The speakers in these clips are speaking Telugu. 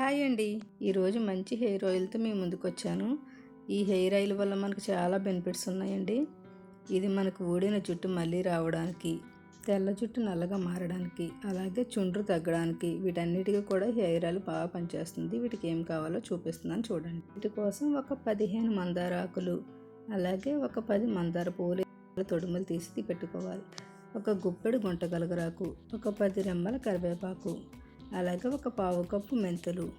హాయ్ అండి. ఈరోజు మంచి హెయిర్ ఆయిల్తో మేము ముందుకు వచ్చాను ఈ హెయిర్ ఆయిల్ వల్ల మనకు చాలా బెనిఫిట్స్ ఉన్నాయండి. ఇది మనకు ఊడిన జుట్టు మళ్ళీ రావడానికి తెల్ల జుట్టు నల్లగా మారడానికి అలాగే చుండ్రు తగ్గడానికి వీటన్నిటికీ కూడా హెయిర్ ఆయిల్ బాగా పనిచేస్తుంది. వీటికి ఏం కావాలో చూపిస్తున్నాను చూడండి. వీటి కోసం ఒక పదిహేను మందార ఆకులు అలాగే ఒక పది మందార పూలు తొడుములు తీసి పెట్టుకోవాలి. ఒక గుప్పెడు గుంట గలగరాకు ఒక పది రెమ్మల కరివేపాకు అలాగే ఒక పావు కప్పు మెంతులు.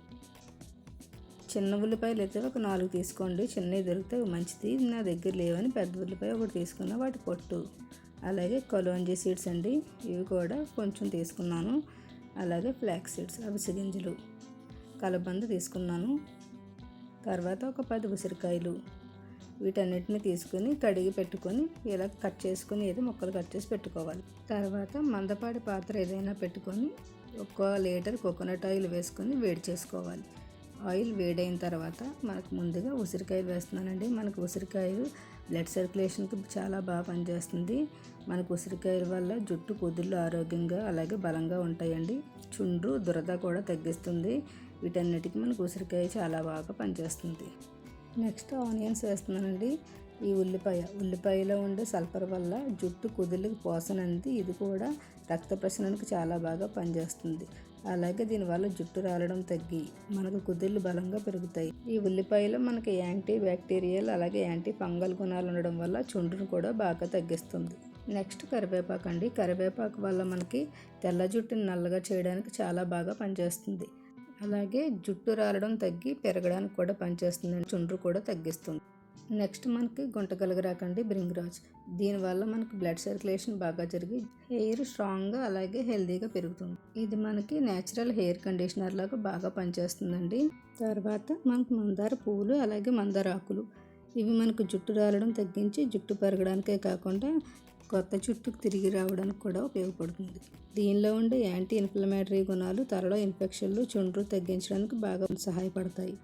చిన్న ఉల్లిపాయలు అయితే ఒక నాలుగు తీసుకోండి. చిన్నవి దొరికితే మంచిది. నా దగ్గర లేవని పెద్ద ఉల్లిపాయ ఒకటి తీసుకున్న వాటి పొట్టు. అలాగే కొలోంజీ సీడ్స్ అండి. ఇవి కూడా కొంచెం తీసుకున్నాను. అలాగే ఫ్లాక్ సీడ్స్ అవిసె గింజలు. కలబంద తీసుకున్నాను. తర్వాత ఒక పది ఉసిరికాయలు. వీటన్నిటిని తీసుకొని కడిగి పెట్టుకొని ఇలా కట్ చేసుకుని ఏదో మొక్కలు కట్ చేసి పెట్టుకోవాలి. తర్వాత మందపాటి పాత్ర ఏదైనా పెట్టుకొని ఒక లీటర్ కోకోనట్ ఆయిల్ వేసుకొని వేడి చేసుకోవాలి. ఆయిల్ వేడైన తర్వాత మనకు ముందుగా ఉసిరికాయలు వేస్తున్నానండి. మనకు ఉసిరికాయలు బ్లడ్ సర్క్యులేషన్కి చాలా బాగా పనిచేస్తుంది. మనకు ఉసిరికాయల వల్ల జుట్టు కుదుళ్ళు ఆరోగ్యంగా అలాగే బలంగా ఉంటాయండి. చుండ్రు దురద కూడా తగ్గిస్తుంది. వీటన్నిటికీ మనకు ఉసిరికాయ చాలా బాగా పనిచేస్తుంది. నెక్స్ట్ ఆనియన్స్ వేస్తున్నానండి. ఈ ఉల్లిపాయ. ఉల్లిపాయలో ఉండే సల్ఫర్ వల్ల జుట్టు కుదులకు పోసనంది. ఇది కూడా రక్త ప్రసరణకు చాలా బాగా పనిచేస్తుంది. అలాగే దీనివల్ల జుట్టు రాలడం తగ్గి మనకు కుదిళ్ళు బలంగా పెరుగుతాయి. ఈ ఉల్లిపాయలో మనకి యాంటీ బ్యాక్టీరియల్ అలాగే యాంటీ ఫంగల్ గుణాలు ఉండడం వల్ల చుండ్రును కూడా బాగా తగ్గిస్తుంది. నెక్స్ట్ కరివేపాకు అండి కరివేపాకు వల్ల మనకి తెల్ల జుట్టుని నల్లగా చేయడానికి చాలా బాగా పనిచేస్తుంది. అలాగే జుట్టు రాలడం తగ్గి పెరగడానికి కూడా పనిచేస్తుంది చుండ్రు కూడా తగ్గిస్తుంది. నెక్స్ట్ మనకి గుంటగలగరాకండి బ్రింగ్రాజ్. దీనివల్ల మనకి బ్లడ్ సర్క్యులేషన్ బాగా జరిగి హెయిర్ స్ట్రాంగ్గా అలాగే హెల్తీగా పెరుగుతుంది. ఇది మనకి నేచురల్ హెయిర్ కండిషనర్ లాగా బాగా పనిచేస్తుందండి. తర్వాత మనకు మందార పువ్వులు అలాగే మందార ఆకులు. ఇవి మనకు జుట్టు రాలడం తగ్గించి జుట్టు పెరగడానికే కాకుండా కొత్త చుట్టుకు తిరిగి రావడానికి కూడా ఉపయోగపడుతుంది. దీనిలో ఉండే యాంటీ ఇన్ఫ్లమేటరీ గుణాలు త్వరలో ఇన్ఫెక్షన్లు చుండ్రు తగ్గించడానికి బాగా సహాయపడతాయి.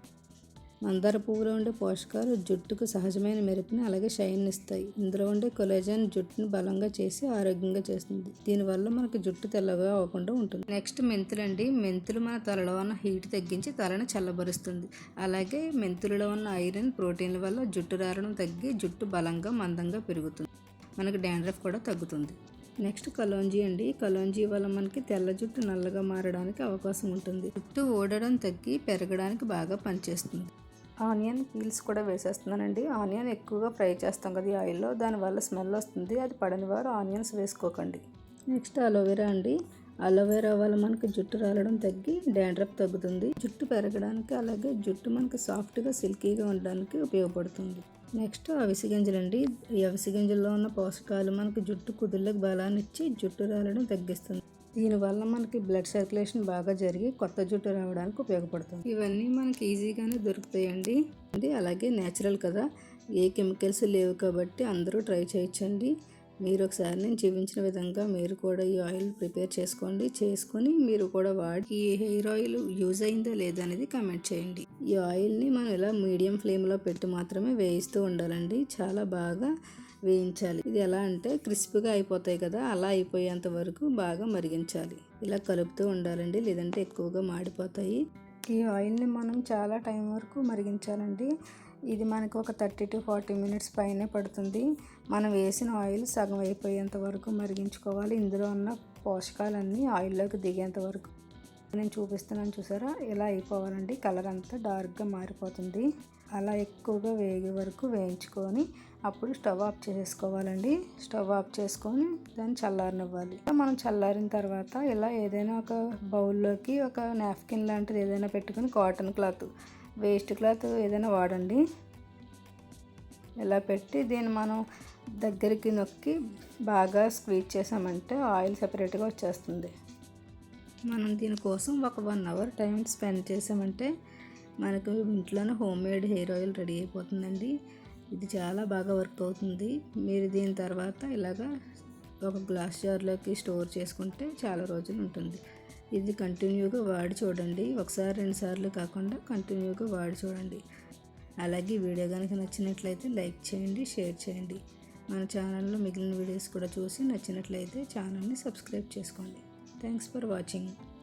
మందార పువ్వులో ఉండే పోషకాలు జుట్టుకు సహజమైన మెరుపుని అలాగే షైన్ ఇస్తాయి. ఇందులో ఉండే కొలేజన్ జుట్టును బలంగా చేసి ఆరోగ్యంగా చేస్తుంది. దీనివల్ల మనకి జుట్టు తెల్లగా అవ్వకుండా ఉంటుంది. నెక్స్ట్ మెంతులు అండి. మెంతులు మన తలలో ఉన్న హీట్ తగ్గించి తలను చల్లబరుస్తుంది. అలాగే మెంతులలో ఉన్న ఐరన్ ప్రోటీన్ల వల్ల జుట్టు రారడం తగ్గి జుట్టు బలంగా మందంగా పెరుగుతుంది. మనకి డాండ్రఫ్ కూడా తగ్గుతుంది. నెక్స్ట్ కలోంజీ అండి. కలోంజీ వల్ల మనకి తెల్ల జుట్టు నల్లగా మారడానికి అవకాశం ఉంటుంది. జుట్టు ఓడడం తగ్గి పెరగడానికి బాగా పనిచేస్తుంది. ఆనియన్ పీల్స్ కూడా వేసేస్తున్నానండి. ఆనియన్ ఎక్కువగా ఫ్రై చేస్తాం కదా ఈ ఆయిల్లో. దానివల్ల స్మెల్ వస్తుంది. అది పడని వారు ఆనియన్స్ వేసుకోకండి. నెక్స్ట్ అలోవెరా అండి. అలోవెరా వల్ల మనకి జుట్టు రాలడం తగ్గి డాండ్రఫ్ తగ్గుతుంది. జుట్టు పెరగడానికి అలాగే జుట్టు మనకి సాఫ్ట్గా సిల్కీగా ఉండడానికి ఉపయోగపడుతుంది. నెక్స్ట్ అవిసి గింజలండి ఈ అవిసి గింజల్లో ఉన్న పోషకాలు మనకి జుట్టు కుదుళ్ళకు బలాన్ని ఇచ్చి జుట్టు రాలడం తగ్గిస్తుంది. దీనివల్ల మనకి బ్లడ్ సర్క్యులేషన్ బాగా జరిగి కొత్త జుట్టు రావడానికి ఉపయోగపడుతుంది. ఇవన్నీ మనకి ఈజీగానే దొరుకుతాయండి. అలాగే నేచురల్ కదా. ఏ కెమికల్స్ లేవు కాబట్టి అందరూ ట్రై చేయొచ్చండి. మీరు ఒకసారి నేను చూపించిన విధంగా మీరు కూడా ఈ ఆయిల్ ప్రిపేర్ చేసుకోండి. చేసుకొని మీరు కూడా వాడి ఈ హెయిర్ ఆయిల్ యూజ్ అయిందా లేదా అనేది కమెంట్ చేయండి. ఈ ఆయిల్ని మనం ఇలా మీడియం ఫ్లేమ్లో పెట్టి మాత్రమే వేయిస్తూ ఉండాలండి. చాలా బాగా వేయించాలి. ఇది ఎలా అంటే క్రిస్పీగా అయిపోతాయి కదా అలా అయిపోయేంత వరకు బాగా మరిగించాలి. ఇలా కలుపుతూ ఉండాలండి లేదంటే ఎక్కువగా మాడిపోతాయి. ఈ ఆయిల్ని మనం చాలా టైం వరకు మరిగించాలండి. ఇది మనకు ఒక థర్టీ టు ఫార్టీ మినిట్స్ పైనే పడుతుంది. మనం వేసిన ఆయిల్ సగం అయిపోయేంత వరకు మరిగించుకోవాలి. ఇందులో ఉన్న పోషకాలన్నీ ఆయిల్లోకి దిగేంత వరకు. నేను చూపిస్తున్నాను చూసారా? ఇలా అయిపోవాలండి. కలర్ అంతా డార్క్గా మారిపోతుంది. అలా ఎక్కువగా వేగే వరకు వేయించుకొని అప్పుడు స్టవ్ ఆఫ్ చేసుకోవాలండి. స్టవ్ ఆఫ్ చేసుకొని దాన్ని చల్లారనివ్వాలి. మనం చల్లారిన తర్వాత ఇలా ఏదైనా ఒక బౌల్లోకి ఒక నాప్కిన్ లాంటిది ఏదైనా పెట్టుకొని కాటన్ క్లాత్ వేస్ట్ క్లాత్ ఏదైనా వాడండి. ఇలా పెట్టి దీన్ని మనం దగ్గరికి నొక్కి బాగా స్క్వీజ్ చేసామంటే ఆయిల్ సపరేట్గా వచ్చేస్తుంది. మనం దీనికోసం ఒక వన్ అవర్ టైం స్పెండ్ చేసామంటే మనకు ఇంట్లోనే home made hair oil ready అయిపోతుందండి. ఇది చాలా బాగా వర్క్ అవుతుంది. మీరు దీని తర్వాత ఇలాగా ఒక గ్లాస్ జార్లోకి స్టోర్ చేసుకుంటే చాలా రోజులు ఉంటుంది. ఇది కంటిన్యూగా వాడి చూడండి. ఒకసారి రెండు సార్లు కాకుండా కంటిన్యూగా వాడి చూడండి. అలాగే వీడియో కనుక నచ్చినట్లయితే లైక్ చేయండి షేర్ చేయండి. మన ఛానల్లో మిగిలిన వీడియోస్ కూడా చూసి నచ్చినట్లయితే ఛానల్ని సబ్స్క్రైబ్ చేసుకోండి. Thanks for watching.